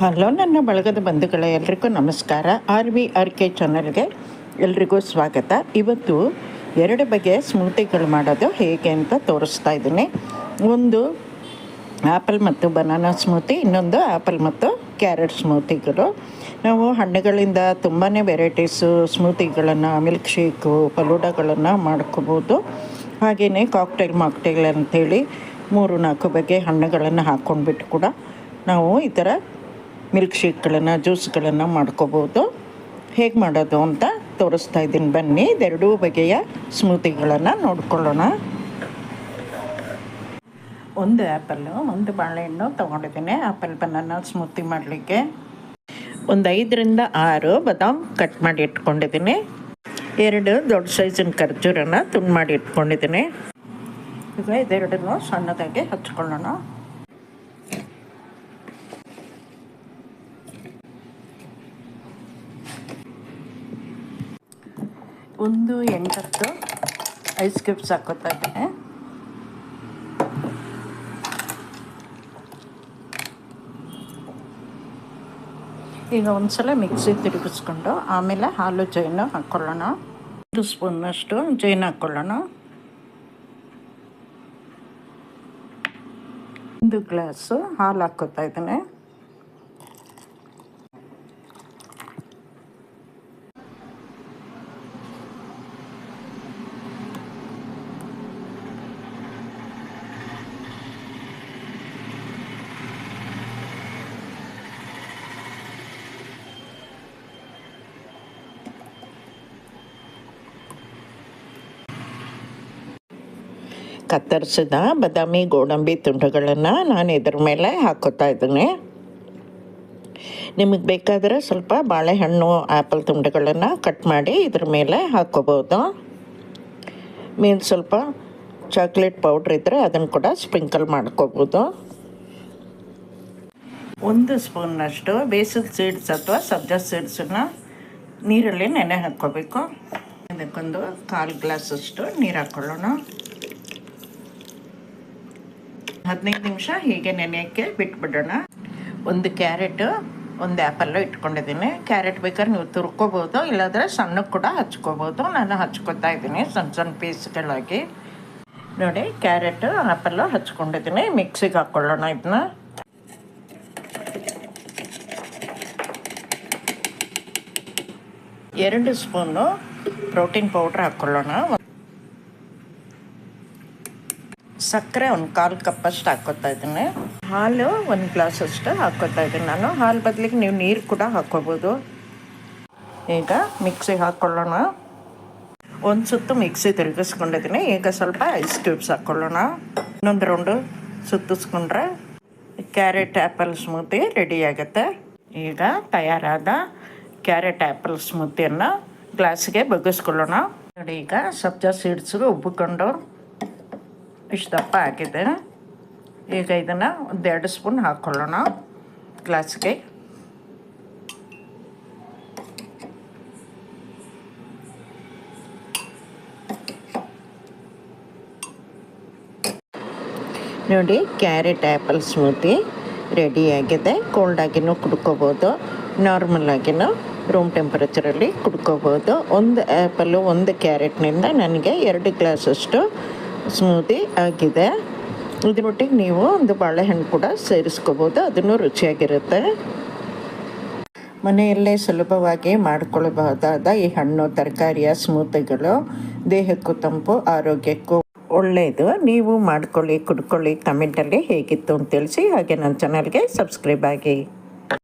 Hello ನನ್ನ ಬಳಗದ ಬಂಧುಗಳೇ, ಎಲ್ರಿಗೂ ನಮಸ್ಕಾರ. ಆರ್ ವಿ ಆರ್ ಕೆ ಚಾನಲ್ಗೆ ಎಲ್ರಿಗೂ ಸ್ವಾಗತ. ಇವತ್ತು ಎರಡು ಬಗೆಯ ಸ್ಮೂತಿಗಳು ಮಾಡೋದು ಹೇಗೆ ಅಂತ ತೋರಿಸ್ತಾ ಇದ್ದೀನಿ. ಒಂದು ಆ್ಯಪಲ್ ಮತ್ತು ಬನಾನಾ ಸ್ಮೂತಿ, ಇನ್ನೊಂದು ಆ್ಯಪಲ್ ಮತ್ತು ಕ್ಯಾರೆಟ್ ಸ್ಮೂತಿಗಳು. ನಾವು ಹಣ್ಣುಗಳಿಂದ ತುಂಬಾ ವೆರೈಟೀಸು ಸ್ಮೂತಿಗಳನ್ನು, ಮಿಲ್ಕ್ ಶೇಕು ಫಲೂಡಗಳನ್ನು ಮಾಡ್ಕೋಬೋದು. ಹಾಗೆಯೇ ಕಾಕ್ಟೈಲ್, ಮಾಕ್ಟೈಲ್ ಅಂಥೇಳಿ ಮೂರು ನಾಲ್ಕು ಬಗೆ ಹಣ್ಣುಗಳನ್ನು ಹಾಕ್ಕೊಂಡ್ಬಿಟ್ಟು ಕೂಡ ನಾವು ಈ ಥರ ಮಿಲ್ಕ್ ಶೇಕ್ಗಳನ್ನು ಜ್ಯೂಸ್ಗಳನ್ನು ಮಾಡ್ಕೋಬೋದು. ಹೇಗೆ ಮಾಡೋದು ಅಂತ ತೋರಿಸ್ತಾ ಇದ್ದೀನಿ. ಬನ್ನಿ, ಇದೆರಡೂ ಬಗೆಯ ಸ್ಮೂತಿಗಳನ್ನು ನೋಡ್ಕೊಳ್ಳೋಣ. ಒಂದು ಆ್ಯಪಲ್ಲು ಒಂದು ಬಾಳೆಹಣ್ಣು ತೊಗೊಂಡಿದ್ದೀನಿ. ಆ್ಯಪಲ್ ಬನಾನ ಸ್ಮೂತಿ ಮಾಡಲಿಕ್ಕೆ. ಒಂದು ಐದರಿಂದ ಆರು ಬಾದಾಮ್ ಕಟ್ ಮಾಡಿ ಇಟ್ಕೊಂಡಿದ್ದೀನಿ. ಎರಡು ದೊಡ್ಡ ಸೈಜಿನ ಖರ್ಜೂರನ ತುಂಡು ಮಾಡಿ ಇಟ್ಕೊಂಡಿದ್ದೀನಿ. ಈಗ ಇದೆರಡನ್ನು ಸಣ್ಣದಾಗಿ ಹಚ್ಕೊಳ್ಳೋಣ. ಒಂದು ಎಂಟತ್ತು ಐಸ್ ಕ್ಯೂಬ್ಸ್ ಹಾಕೋತಾ ಇದ್ದೀನಿ ಈಗ ಒಂದ್ಸಲ ಮಿಕ್ಸಿ ತಿರುಗಿಸ್ಕೊಂಡು ಆಮೇಲೆ ಹಾಲು ಜೈನು ಹಾಕ್ಕೊಳ್ಳೋಣ ಒಂದು ಸ್ಪೂನಷ್ಟು ಜೈನ್ ಹಾಕ್ಕೊಳ್ಳೋಣ ಒಂದು ಗ್ಲಾಸು ಹಾಲು ಹಾಕೋತಾ ಇದ್ದೀನಿ ಕತ್ತರಿಸಿದ ಬಾದಾಮಿ, ಗೋಡಂಬಿ ತುಂಡುಗಳನ್ನು ನಾನು ಇದ್ರ ಮೇಲೆ ಹಾಕೋತಾ ಇದ್ದೀನಿ. ನಿಮಗೆ ಬೇಕಾದರೆ ಸ್ವಲ್ಪ ಬಾಳೆಹಣ್ಣು ಆ್ಯಪಲ್ ತುಂಡುಗಳನ್ನು ಕಟ್ ಮಾಡಿ ಇದ್ರ ಮೇಲೆ ಹಾಕೋಬೋದು. ಮೀನು ಸ್ವಲ್ಪ ಚಾಕ್ಲೇಟ್ ಪೌಡ್ರ್ ಇದ್ದರೆ ಅದನ್ನು ಕೂಡ ಸ್ಪ್ರಿಂಕಲ್ ಮಾಡ್ಕೋಬೋದು. ಒಂದು ಸ್ಪೂನ್ನಷ್ಟು ಬೇಸನ್ ಸೀಡ್ಸ್ ಅಥವಾ ಸಬ್ಜಾ ಸೀಡ್ಸನ್ನು ನೀರಲ್ಲಿ ನೆನೆ ಹಾಕ್ಕೋಬೇಕು. ಇದಕ್ಕೊಂದು ಕಾಲು ಗ್ಲಾಸಷ್ಟು ನೀರು ಹಾಕ್ಕೊಳ್ಳೋಣ ಹದಿನೈದು ನಿಮಿಷ ಹೀಗೆ ನೆನೆಯೋಕ್ಕೆ ಬಿಟ್ಬಿಡೋಣ. ಒಂದು ಕ್ಯಾರೆಟ್, ಒಂದು ಆ್ಯಪಲ್ಲು ಇಟ್ಕೊಂಡಿದ್ದೀನಿ. ಕ್ಯಾರೆಟ್ ಬೇಕಾದ್ರೆ ನೀವು ತುರ್ಕೋಬೋದು, ಇಲ್ಲಾಂದರೆ ಸಣ್ಣಕ್ಕೆ ಕೂಡ ಹಚ್ಕೋಬೋದು. ನಾನು ಹಚ್ಕೋತಾ ಇದ್ದೀನಿ ಸಣ್ಣ ಸಣ್ಣ ಪೀಸ್ಗಳಾಗಿ. ನೋಡಿ, ಕ್ಯಾರೆಟ್ ಆ್ಯಪಲ್ಲು ಹಚ್ಕೊಂಡಿದ್ದೀನಿ. ಮಿಕ್ಸಿಗೆ ಹಾಕ್ಕೊಳ್ಳೋಣ ಇದನ್ನ. ಎರಡು ಸ್ಪೂನು ಪ್ರೋಟೀನ್ ಪೌಡ್ರ್ ಹಾಕ್ಕೊಳ್ಳೋಣ ಸಕ್ಕರೆ, ಒಂದು ಕಾಲು ಕಪ್ಪಷ್ಟು ಹಾಕ್ಕೋತಾ ಇದ್ದೀನಿ. ಹಾಲು ಒಂದು ಗ್ಲಾಸಷ್ಟು ಹಾಕ್ಕೋತಾ ಇದ್ದೀನಿ ನಾನು. ಹಾಲು ಬದಲಿಗೆ ನೀವು ನೀರು ಕೂಡ ಹಾಕ್ಕೋಬೋದು ಈಗ ಮಿಕ್ಸಿಗೆ ಹಾಕ್ಕೊಳ್ಳೋಣ ಒಂದು ಸುತ್ತು ಮಿಕ್ಸಿ ತಿರುಗಿಸ್ಕೊಂಡಿದ್ದೀನಿ. ಈಗ ಸ್ವಲ್ಪ ಐಸ್ ಕ್ಯೂಬ್ಸ್ ಹಾಕ್ಕೊಳ್ಳೋಣ ಇನ್ನೊಂದು ರೌಂಡು ಸುತ್ತಿಸ್ಕೊಂಡ್ರೆ ಕ್ಯಾರೆಟ್ ಆ್ಯಪಲ್ ಸ್ಮೂತಿ ರೆಡಿ ಆಗುತ್ತೆ. ಈಗ ತಯಾರಾದ ಕ್ಯಾರೆಟ್ ಆ್ಯಪಲ್ ಸ್ಮೂತಿಯನ್ನು ಗ್ಲಾಸ್ಗೆ ಬಗ್ಗಿಸ್ಕೊಳ್ಳೋಣ. ನೋಡಿ ಈಗ ಸಬ್ಜಾ ಸೀಡ್ಸ್ಗೆ ಉಬ್ಬಿಕೊಂಡು ಇಷ್ಟು ದಪ್ಪ ಆಗಿದೆ ಈಗ ಇದನ್ನು ಒಂದೆರಡು ಸ್ಪೂನ್ ಹಾಕ್ಕೊಳ್ಳೋಣ ಗ್ಲಾಸ್ಗೆ. ನೋಡಿ ಕ್ಯಾರೆಟ್ ಆ್ಯಪಲ್ ಸ್ಮೂತಿ ರೆಡಿಯಾಗಿದೆ ಕೋಲ್ಡಾಗಿನೂ ಕುಡ್ಕೋಬೋದು. ನಾರ್ಮಲಾಗಿನೂ ರೂಮ್ ಟೆಂಪರೇಚರಲ್ಲಿ ಕುಡ್ಕೋಬೋದು. ಒಂದು ಆ್ಯಪಲ್ಲು ಒಂದು ಕ್ಯಾರೆಟ್ನಿಂದ ನನಗೆ ಎರಡು ಗ್ಲಾಸಷ್ಟು ಸ್ಮೂತಿ ಆಗಿದೆ. ಇದರೊಟ್ಟಿಗೆ ನೀವು ಒಂದು ಬಾಳೆಹಣ್ಣು ಕೂಡ ಸೇರಿಸ್ಕೋಬೋದು. ಅದನ್ನು ರುಚಿಯಾಗಿರುತ್ತೆ. ಮನೆಯಲ್ಲೇ ಸುಲಭವಾಗಿ ಮಾಡಿಕೊಳ್ಳಬಹುದಾದ ಈ ಹಣ್ಣು, ತರಕಾರಿಯ ಸ್ಮೂತಿಗಳು, ದೇಹಕ್ಕೂ ತಂಪು, ಆರೋಗ್ಯಕ್ಕೂ ಒಳ್ಳೆಯದು. ನೀವು ಮಾಡ್ಕೊಳ್ಳಿ, ಕುಡ್ಕೊಳ್ಳಿ ಕಮೆಂಟಲ್ಲಿ ಹೇಗಿತ್ತು ಅಂತ ತಿಳಿಸಿ. ಹಾಗೆ ನನ್ನ ಚಾನಲ್ಗೆ ಸಬ್ಸ್ಕ್ರೈಬ್ ಆಗಿ.